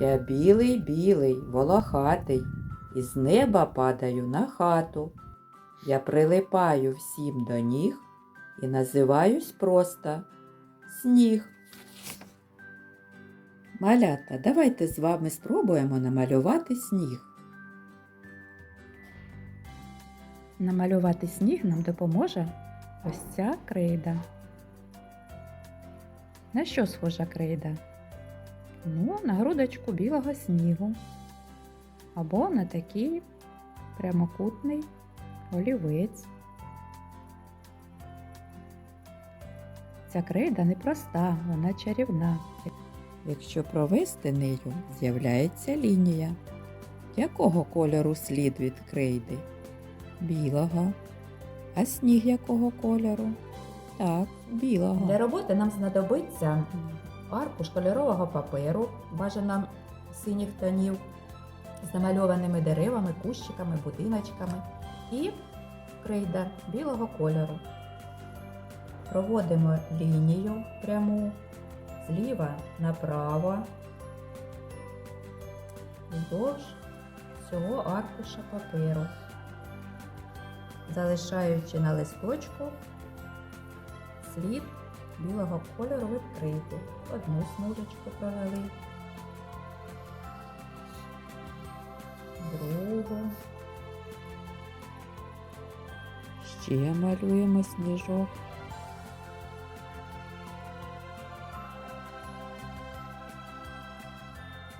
Я білий, білий, волохатий, і з неба падаю на хату. Я прилипаю всім до ніг і називаюсь просто сніг. Малята, давайте з вами спробуємо намалювати сніг. Намалювати сніг нам допоможе ось ця крейда. На що схожа крейда? Ну, на грудочку білого снігу. Або на такий прямокутний олівець. Ця крейда непроста, вона чарівна. Якщо провести нею, з'являється лінія. Якого кольору слід від крейди? Білого. А сніг якого кольору? Так, білого. Для роботи нам знадобиться аркуш кольорового паперу, бажано синіх тонів, з намальованими деревами, кущиками, будиночками і крейда білого кольору. Проводимо лінію пряму зліва направо вздовж всього аркуша паперу, залишаючи на листочку слід білого кольору відкрити. Одну смужечку провели, другу, Ще малюємо сніжок.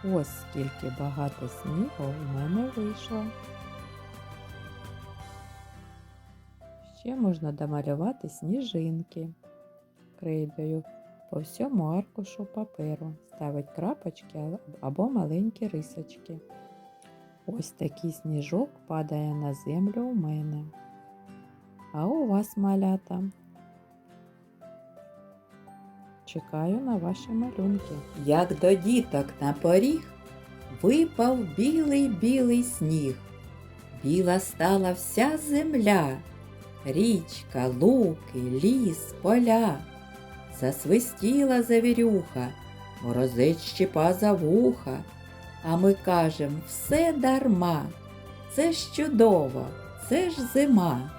Ось скільки багато снігу в мене вийшло. Ще можна домалювати сніжинки крейдою по всьому аркушу паперу. Ставить крапочки або маленькі рисочки. Ось такий сніжок падає на землю у мене. А у вас малята. Чекаю на ваші малюнки. Як до діток на поріг випав білий білий сніг. Біла стала вся земля, річка, луки, ліс, поля. Засвистіла завірюха, морозить щепа за вуха. А ми кажем все дарма. Це ж чудово, це ж зима.